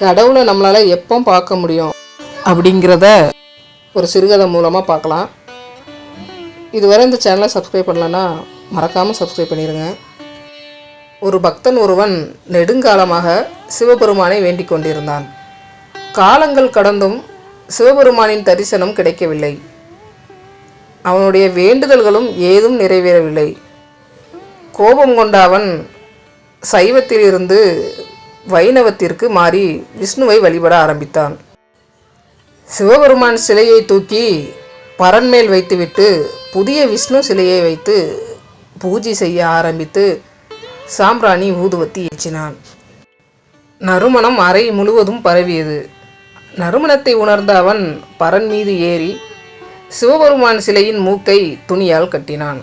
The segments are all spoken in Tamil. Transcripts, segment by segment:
கடவுளை நம்மளால் எப்போ பார்க்க முடியும். அப்படிங்கிறத ஒரு சிறுகதை மூலமாக பார்க்கலாம். இதுவரை இந்த சேனலை சப்ஸ்கிரைப் பண்ணலன்னா மறக்காமல் சப்ஸ்கிரைப் பண்ணிடுங்க ஒரு பக்தன் ஒருவன் நெடுங்காலமாக சிவபெருமானை வேண்டிக் கொண்டிருந்தான். காலங்கள் கடந்தும் சிவபெருமானின் தரிசனம் கிடைக்கவில்லை. அவனுடைய வேண்டுதல்களும் ஏதும் நிறைவேறவில்லை. கோபம் கொண்ட அவன் சைவத்திலிருந்து வைணவத்திற்கு மாறி விஷ்ணுவை வழிபட ஆரம்பித்தான். சிவபெருமான் சிலையை தூக்கி பரன்மேல் வைத்துவிட்டு புதிய விஷ்ணு சிலையை வைத்து பூஜை செய்ய ஆரம்பித்து சாம்பிராணி ஊதுவத்தி ஏற்றினான். நறுமணம் அறை முழுவதும் பரவியது. நறுமணத்தை உணர்ந்த அவன் பரன் மீது ஏறி சிவபெருமான் சிலையின் மூக்கை துணியால் கட்டினான்.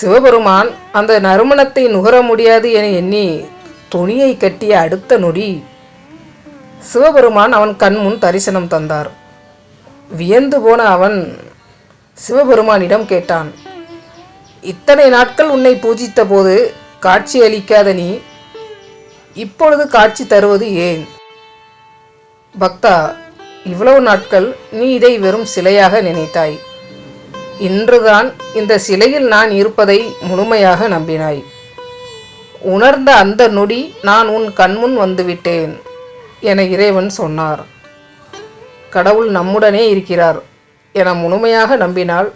சிவபெருமான் அந்த நறுமணத்தை நுகர முடியாது என எண்ணி துணியை கட்டிய அடுத்த நொடி சிவபெருமான் அவன் கண்முன் தரிசனம் தந்தார். வியந்து போன அவன் சிவபெருமானிடம் கேட்டான் இத்தனை நாட்கள் உன்னை பூஜித்த போது காட்சி அளிக்காத நீ இப்பொழுது காட்சி தருவது ஏன்? பக்தா இவ்வளவு நாட்கள் நீ இதை வெறும் சிலையாக நினைத்தாய். இன்றுதான் இந்த சிலையில் நான் இருப்பதை முழுமையாக நம்பினாய். உணர்ந்த அந்த நொடி நான் உன் கண்முன் வந்துவிட்டேன் என இறைவன் சொன்னார். கடவுள் நம்முடனே இருக்கிறார் என முழுமையாக நம்பினால்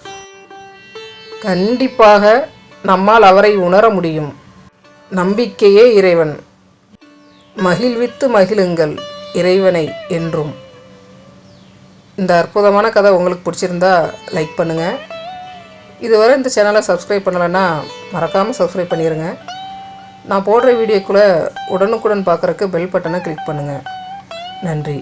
கண்டிப்பாக நம்மால் அவரை உணர முடியும். நம்பிக்கையே இறைவன். மகிழ்வித்து மகிழுங்கள் இறைவனை என்றும். இந்த அற்புதமான கதை உங்களுக்கு பிடிச்சிருந்தா லைக் பண்ணுங்கள் இதுவரை இந்த சேனலை சப்ஸ்கிரைப் பண்ணலைன்னா மறக்காமல் சப்ஸ்கிரைப் பண்ணிடுங்க நான் போடுற வீடியோக்குள்ளே உடனுக்குடன் பார்க்குறக்கு பெல் பட்டனை கிளிக் பண்ணுங்கள் நன்றி.